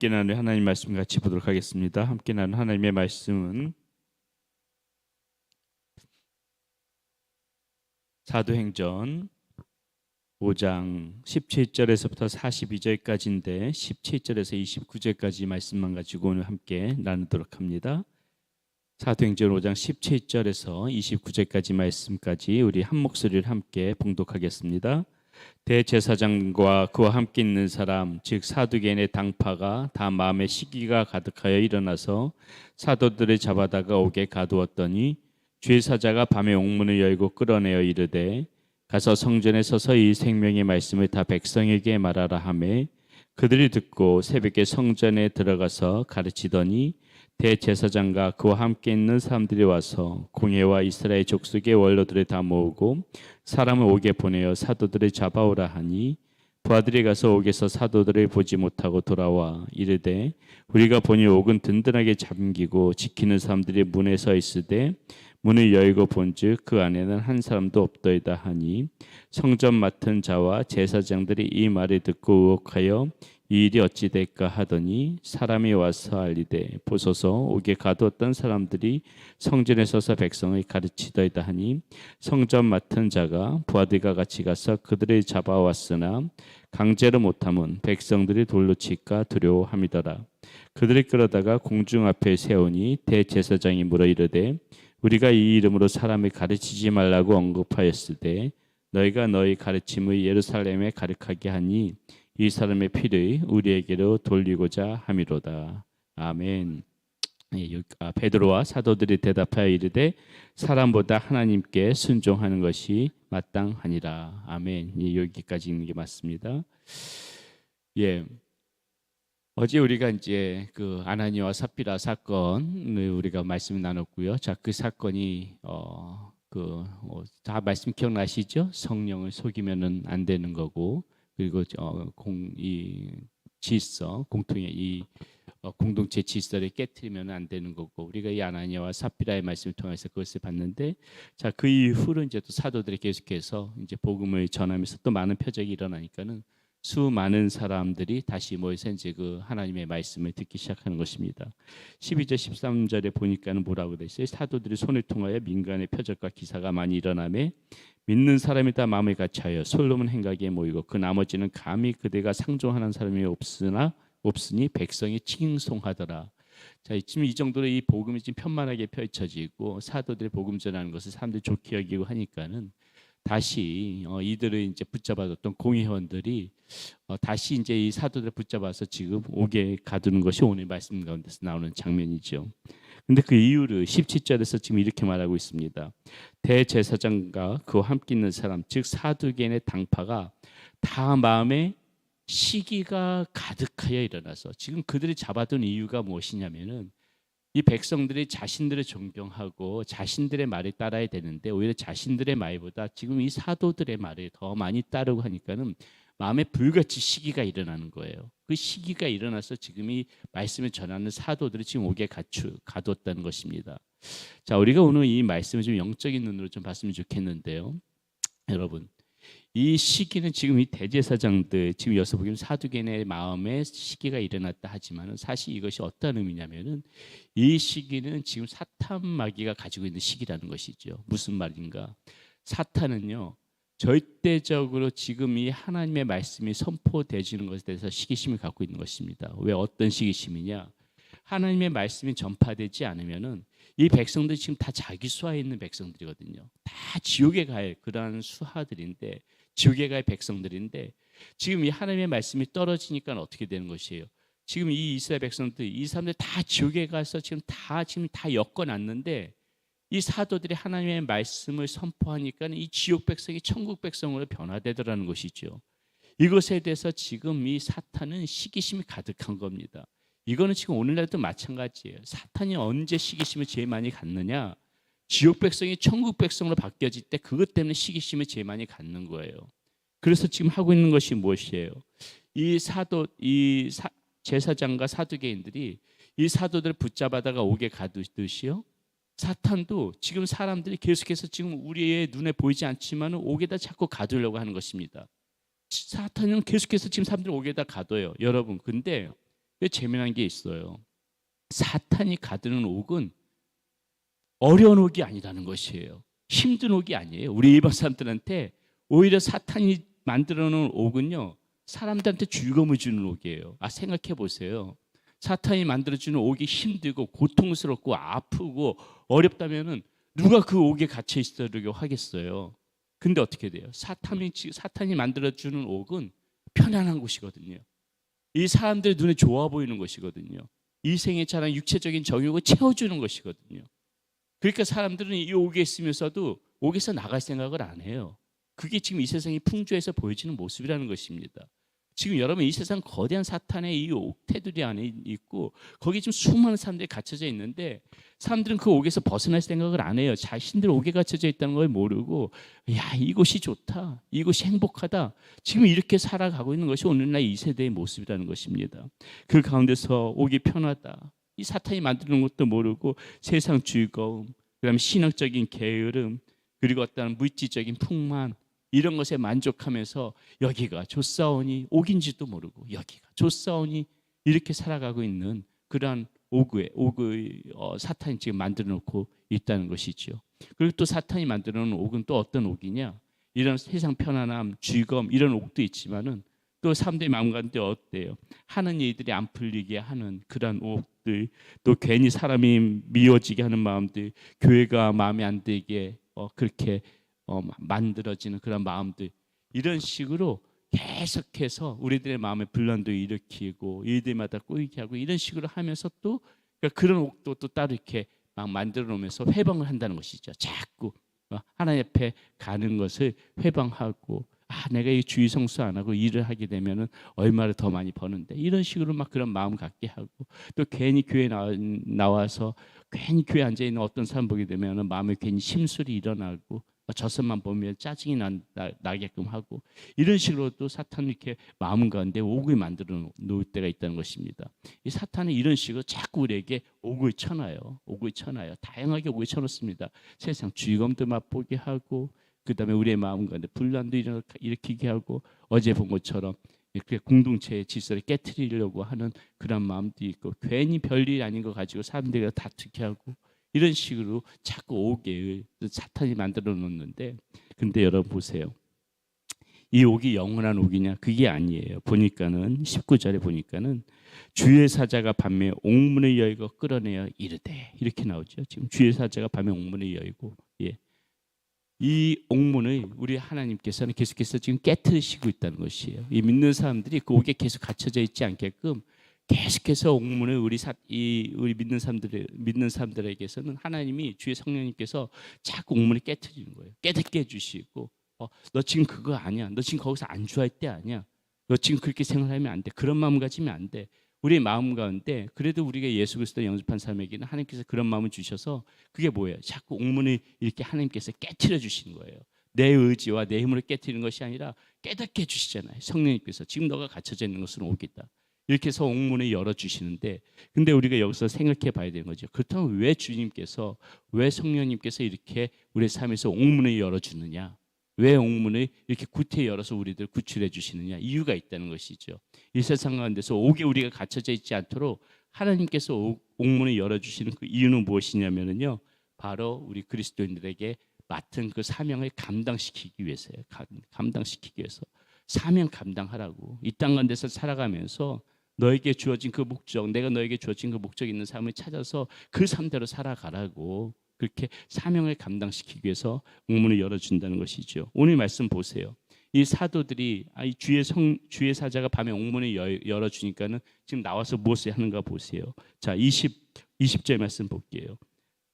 함께 나누는 하나님 말씀 같이 보도록 하겠습니다. 함께 나누는 하나님의 말씀은 사도행전 5장 17절에서부터 42절까지인데 17절에서 29절까지 말씀만 가지고 오늘 함께 나누도록 합니다. 사도행전 5장 17절에서 29절까지 말씀까지 우리 한 목소리를 함께 봉독하겠습니다. 대제사장과 그와 함께 있는 사람 즉 사두개인의 당파가 다 마음에 시기가 가득하여 일어나서 사도들을 잡아다가 옥에 가두었더니 죄사자가 밤에 옥문을 열고 끌어내어 이르되 가서 성전에 서서 이 생명의 말씀을 다 백성에게 말하라 하매 그들이 듣고 새벽에 성전에 들어가서 가르치더니 대제사장과 그와 함께 있는 사람들이 와서 공회와 이스라엘 족속의 원로들을 다 모으고 사람을 옥에 보내어 사도들을 잡아오라 하니 부하들이 가서 옥에서 사도들을 보지 못하고 돌아와 이르되 우리가 보니 옥은 든든하게 잠기고 지키는 사람들이 문에 서 있으되 문을 열고 본즉 그 안에는 한 사람도 없더이다 하니 성전 맡은 자와 제사장들이 이 말을 듣고 의혹하여 이 일이 어찌 될까 하더니 사람이 와서 알리되 보소서 옥에 가두었던 사람들이 성전에 서서 백성을 가르치더이다 하니 성전 맡은 자가 부하들과 같이 가서 그들을 잡아왔으나 강제로 못함은 백성들이 돌로 치까 두려워함이더라. 그들을 끌어다가 공중 앞에 세우니 대제사장이 물어 이르되 우리가 이 이름으로 사람을 가르치지 말라고 언급하였을 때 너희가 너희 가르침을 예루살렘에 가득하게 하니 이 사람의 피를 우리에게로 돌리고자 함이로다. 아멘. 예, 여- 아, 베드로와 사도들이 대답하여 이르되 사람보다 하나님께 순종하는 것이 마땅하니라. 아멘. 예, 여기까지 있는 게 맞습니다. 예. 어제 우리가 이제 그 아나니와 삽비라 사건을 우리가 말씀 나눴고요. 자, 그 사건이 어, 어그다 말씀 기억나시죠? 성령을 속이면은 안 되는 거고 그리고 어공이 질서 공통의 이 어, 공동체 질서를 깨뜨리면 안 되는 거고 우리가 이 아나니아와 삽비라의 말씀을 통해서 그것을 봤는데 자 그 이후로 이제 또 사도들이 계속해서 이제 복음을 전하면서 또 많은 표적이 일어나니까는 수많은 사람들이 다시 이제 그 하나님의 말씀을 듣기 시작하는 것입니다. 12절 13절에 보니까는 뭐라고 돼 있어요? 사도들이 손을 통하여 민간의 표적과 기사가 많이 일어나매 믿는 사람이 다 마음을 같이하여 솔로몬 행각에 모이고 그 나머지는 감히 그대가 상종하는 사람이 없으나 없으니 백성이 칭송하더라. 자, 지금 이 정도로 이 복음이 지금 편만하게 펼쳐지고 사도들의 복음 전하는 것을 사람들이 좋게 여기고 하니까는 다시 어, 이들을 이제 붙잡아뒀던 공회원들이 어, 다시 이제 이 사도들 붙잡아서 지금 옥에 가두는 것이 오늘 말씀 가운데서 나오는 장면이죠. 근데 그 이유를 17절에서 지금 이렇게 말하고 있습니다. 대제사장과 그와 함께 있는 사람 즉 사두개인의 당파가 다 마음에 시기가 가득하여 일어나서 지금 그들이 잡아둔 이유가 무엇이냐면은 이 백성들이 자신들을 존경하고 자신들의 말을 따라야 되는데 오히려 자신들의 말보다 지금 이 사도들의 말을 더 많이 따르고 하니까는 마음에 불같이 시기가 일어나는 거예요. 그 시기가 일어나서 지금 이 말씀을 전하는 사도들이 지금 옥에 갇혀 가뒀다는 것입니다. 자, 우리가 오늘 이 말씀을 좀 영적인 눈으로 좀 봤으면 좋겠는데요. 여러분, 이 시기는 지금 이 대제사장들 지금 여기서 보면 사두개인의 마음에 시기가 일어났다 하지만은 사실 이것이 어떤 의미냐면은 이 시기는 지금 사탄 마귀가 가지고 있는 시기라는 것이죠. 무슨 말인가? 사탄은요. 절대적으로 지금 이 하나님의 말씀이 선포되지는 것에 대해서 시기심을 갖고 있는 것입니다. 왜 어떤 시기심이냐? 하나님의 말씀이 전파되지 않으면은 이 백성들 지금 다 자기 수하에 있는 백성들이거든요. 다 지옥에 갈 그러한 수하들인데 지옥에 갈 백성들인데 지금 이 하나님의 말씀이 떨어지니까 어떻게 되는 것이에요? 지금 이 이스라엘 백성들 이 사람들 다 지옥에 가서 지금 다 지금 다 엮어놨는데 이 사도들이 하나님의 말씀을 선포하니까 이 지옥 백성이 천국 백성으로 변화되더라는 것이죠. 이것에 대해서 지금 이 사탄은 시기심이 가득한 겁니다. 이거는 지금 오늘날도 마찬가지예요. 사탄이 언제 시기심을 제일 많이 갖느냐? 지옥 백성이 천국 백성으로 바뀌어질 때 그것 때문에 시기심을 제일 많이 갖는 거예요. 그래서 지금 하고 있는 것이 무엇이에요? 이 사도 이 사, 제사장과 사두개인들이 이 사도들을 붙잡아다가 옥에 가두듯이요. 사탄도 지금 사람들이 계속해서 지금 우리의 눈에 보이지 않지만 옥에다 자꾸 가두려고 하는 것입니다. 사탄은 계속해서 지금 사람들 옥에다 가둬요. 여러분, 근데 재미난 게 있어요. 사탄이 가드는 옥은 어려운 옥이 아니라는 것이에요. 힘든 옥이 아니에요. 우리 일반 사람들한테 오히려 사탄이 만들어 놓은 옥은요. 사람들한테 즐거움을 주는 옥이에요. 아 생각해 보세요. 사탄이 만들어 주는 옥이 힘들고 고통스럽고 아프고 어렵다면은 누가 그 옥에 갇혀 있으려고 하겠어요. 근데 어떻게 돼요? 사탄이 사탄이 만들어 주는 옥은 편안한 곳이거든요. 이 사람들 눈에 좋아 보이는 것이거든요. 이 생에 자란 육체적인 정욕을 채워주는 것이거든요. 그러니까 사람들은 이 옥에 있으면서도 옥에서 나갈 생각을 안 해요. 그게 지금 이 세상이 풍조에서 보여지는 모습이라는 것입니다. 지금 여러분 이 세상 거대한 사탄의 이 옥테두리 안에 있고 거기 지금 수많은 사람들이 갇혀져 있는데 사람들은 그 옥에서 벗어날 생각을 안 해요. 자신들 옥에 갇혀져 있다는 걸 모르고 야 이곳이 좋다, 이곳이 행복하다. 지금 이렇게 살아가고 있는 것이 오늘날 이 세대의 모습이라는 것입니다. 그 가운데서 옥이 편하다. 이 사탄이 만드는 것도 모르고 세상 즐거움, 그다음에 신학적인 게으름, 그리고 어떤 물질적인 풍만 이런 것에 만족하면서 여기가 좋사오니 옥인지도 모르고 여기가 좋사오니 이렇게 살아가고 있는 그러한 오그의 오그의 어, 사탄이 지금 만들어 놓고 있다는 것이죠. 그리고 또 사탄이 만들어 놓은 옥은 또 어떤 옥이냐? 이런 세상 편안함, 즐거움 이런 옥도 있지만은 또 사람들의 마음 가운데 어때요? 하는 일들이 안 풀리게 하는 그러한 옥들, 또 괜히 사람이 미워지게 하는 마음들, 교회가 마음에 안 들게 어, 그렇게 어, 만들어지는 그런 마음들 이런 식으로 계속해서 우리들의 마음에 분란도 일으키고 일들마다 꼬이게 하고 이런 식으로 하면서 또 그러니까 그런 옥도 또 따로 이렇게 막 만들어 놓으면서 회방을 한다는 것이죠. 자꾸 어, 하나님 앞에 가는 것을 회방하고 아 내가 이 주의 성수 안 하고 일을 하게 되면은 얼마를 더 많이 버는데 이런 식으로 막 그런 마음 갖게 하고 또 괜히 교회 나, 나와서 괜히 교회 앉아 있는 어떤 사람 보게 되면은 마음에 괜히 심술이 일어나고 저것만 보면 짜증이 난, 나, 게끔 하고 이런 식으로 또 사탄이 이렇게 마음 가운데 오구에 만들어 놓을 때가 있다는 것입니다. 이 사탄은 이런 식으로 자꾸 우리에게 오구에 쳐놔요. 오구에 쳐놔요. 다양하게 오구에 쳐놓습니다. 세상 즐거움도 맛보게 하고 그 다음에 우리의 마음 가운데 분란도 일으키게 하고 어제 본 것처럼 이렇게 공동체의 질서를 깨뜨리려고 하는 그런 마음도 있고 괜히 별일 아닌 거 가지고 사람들이 다투게 하고 이런 식으로 자꾸 오게 사탄이 만들어 놓는데 근데 여러분 보세요. 이 옥이 영원한 옥이냐? 그게 아니에요. 보니까는 19절에 보니까는 주의 사자가 밤에 옥문을 열고 끌어내어 이르되 이렇게 나오죠. 지금 주의 사자가 밤에 옥문을 열고 예. 이 옥문을 우리 하나님께서는 계속해서 지금 깨뜨리시고 있다는 것이에요. 이 믿는 사람들이 그 옥에 계속 갇혀져 있지 않게끔 계속해서 옥문을 우리 사, 이 우리 믿는 사람들 믿는 사람들에게서는 하나님이 주의 성령님께서 자꾸 옥문을 깨뜨리는 거예요. 깨닫게 해주시고, 어, 너 지금 그거 아니야. 너 지금 거기서 안주할 때 아니야. 너 지금 그렇게 생각하면 안 돼. 그런 마음 가지면 안 돼. 우리의 마음 가운데 그래도 우리가 예수 그리스도 영접한 사람에게는 하나님께서 그런 마음을 주셔서 그게 뭐예요? 자꾸 옥문을 이렇게 하나님께서 깨뜨려 주시는 거예요. 내 의지와 내 힘으로 깨뜨리는 것이 아니라 깨닫게 해주시잖아요. 성령님께서 지금 너가 갇혀져 있는 것은 오겠다. 이렇게 해서 옥문을 열어 주시는데 근데 우리가 여기서 생각해 봐야 되는 거죠. 그렇다면 왜 주님께서 왜 성령님께서 이렇게 우리 삶에서 옥문을 열어 주느냐? 왜 옥문을 이렇게 구태 열어서 우리들 구출해 주시느냐? 이유가 있다는 것이죠. 이 세상 가운데서 옥에 우리가 갇혀져 있지 않도록 하나님께서 옥문을 열어 주시는 그 이유는 무엇이냐면요. 바로 우리 그리스도인들에게 맡은 그 사명을 감당시키기 위해서요. 감당시키기 위해서. 사명 감당하라고. 이 땅 가운데서 살아가면서 너에게 주어진 그 목적, 내가 너에게 주어진 그 목적 있는 삶을 찾아서 그 삶대로 살아가라고 그렇게 사명을 감당시키기 위해서 옥문을 열어준다는 것이죠. 오늘 말씀 보세요. 이 사도들이 아, 이 주의 성 주의 사자가 밤에 옥문을 열, 어 주니까는 지금 나와서 무엇을 하는가 보세요. 자, 20 20절 말씀 볼게요.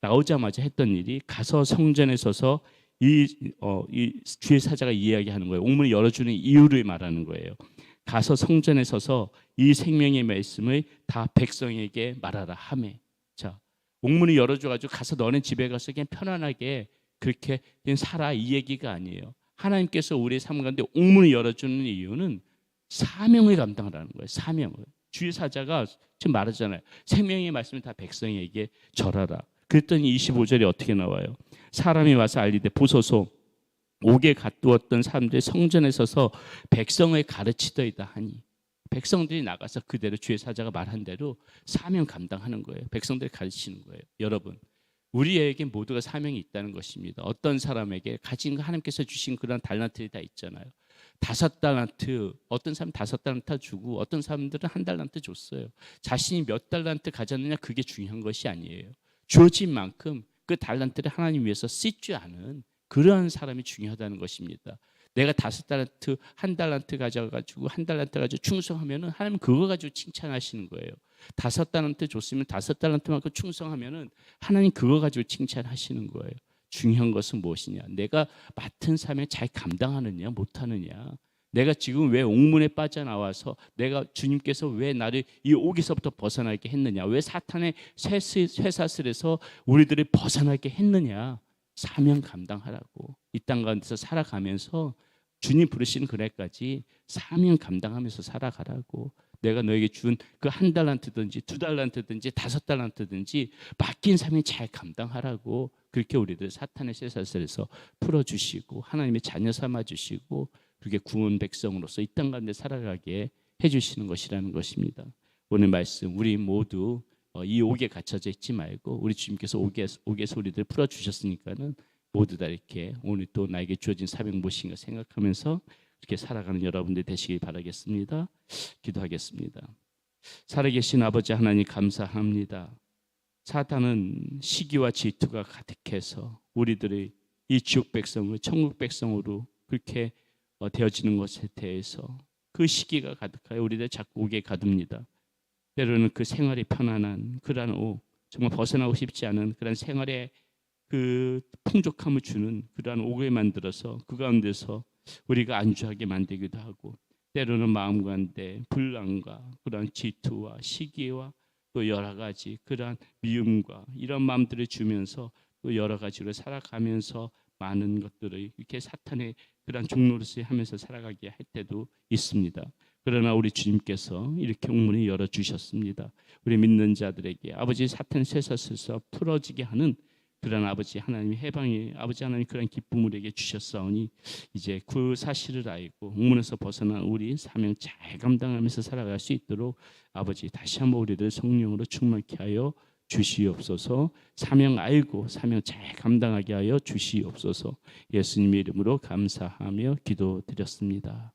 나오자마자 했던 일이 가서 성전에 서서 이, 어, 이 주의 사자가 이야기하는 거예요. 옥문을 열어주는 이유를 말하는 거예요. 가서 성전에 서서 이 생명의 말씀을 다 백성에게 말하라 하매. 자, 옥문을 열어줘가지고 가서 너네 집에 가서 그냥 편안하게 그렇게 그냥 살아 이 얘기가 아니에요. 하나님께서 우리의 삶 가운데 옥문을 열어주는 이유는 사명을 감당하라는 거예요. 사명을. 주의 사자가 지금 말하잖아요. 생명의 말씀을 다 백성에게 절하라. 그랬더니 25절에 어떻게 나와요? 사람이 와서 알리되 보소서 옥에 가두었던 사람들이 성전에 서서 백성을 가르치더이다 하니 백성들이 나가서 그대로 주의 사자가 말한 대로 사명 감당하는 거예요. 백성들이 가르치는 거예요. 여러분, 우리에게 모두가 사명이 있다는 것입니다. 어떤 사람에게 가진 거 하나님께서 주신 그런 달란트들이 다 있잖아요. 다섯 달란트, 어떤 사람 다섯 달란트 주고 어떤 사람들은 한 달란트 줬어요. 자신이 몇 달란트 가졌느냐 그게 중요한 것이 아니에요. 주어진 만큼 그 달란트를 하나님 위해서 쓰지 않은 그러한 사람이 중요하다는 것입니다. 내가 다섯 달란트, 한 달란트 가져가지고 한 달란트 가지고 충성하면은 하나님 그거 가지고 칭찬하시는 거예요. 다섯 달란트 줬으면 다섯 달란트만큼 충성하면은 하나님 그거 가지고 칭찬하시는 거예요. 중요한 것은 무엇이냐? 내가 맡은 사명 잘 감당하느냐, 못하느냐? 내가 지금 왜 옥문에 빠져나와서 내가 주님께서 왜 나를 이 옥에서부터 벗어나게 했느냐? 왜 사탄의 쇠사슬에서 우리들을 벗어나게 했느냐? 사명 감당하라고 이 땅 가운데서 살아가면서 주님 부르시는 그날까지 사명 감당하면서 살아가라고 내가 너에게 준 그 한 달란트든지 두 달란트든지 다섯 달란트든지 맡긴 사명 잘 감당하라고 그렇게 우리들 사탄의 쇠사슬에서 풀어주시고 하나님의 자녀 삼아주시고 그렇게 구원 백성으로서 이 땅 가운데 살아가게 해주시는 것이라는 것입니다. 오늘 말씀 우리 모두 어, 이 옥에 갇혀져 있지 말고 우리 주님께서 옥에 옥에서 우리들 풀어 주셨으니까는 모두 다 이렇게 오늘 또 나에게 주어진 사명 무엇인가 생각하면서 이렇게 살아가는 여러분들 되시길 바라겠습니다. 기도하겠습니다. 살아계신 아버지 하나님 감사합니다. 사탄은 시기와 질투가 가득해서 우리들의 이 지옥 백성을 천국 백성으로 그렇게 어, 되어지는 것에 대해서 그 시기가 가득하여 우리들 자꾸 오게 가둡니다. 때로는 그 생활이 편안한 그러한 오 정말 벗어나고 싶지 않은 그런 생활의 그 풍족함을 주는 그러한 옥을 만들어서 그 가운데서 우리가 안주하게 만들기도 하고 때로는 마음 가운데 불안과 그러한 질투와 시기와 또 여러 가지 그러한 미움과 이런 마음들을 주면서 또 여러 가지로 살아가면서 많은 것들을 이렇게 사탄의 그러한 종로로서 하면서 살아가게 할 때도 있습니다. 그러나 우리 주님께서 이렇게 옥문을 열어 주셨습니다. 우리 믿는 자들에게 아버지 사탄 쇠사슬에서 풀어지게 하는 그런 아버지 하나님의 해방이 아버지 하나님 그런 기쁨을 우리에게 주셨사오니 이제 그 사실을 알고 옥문에서 벗어난 우리 사명 잘 감당하면서 살아갈 수 있도록 아버지 다시 한번 우리들 성령으로 충만케 하여 주시옵소서 사명 알고 사명 잘 감당하게 하여 주시옵소서 예수님의 이름으로 감사하며 기도드렸습니다.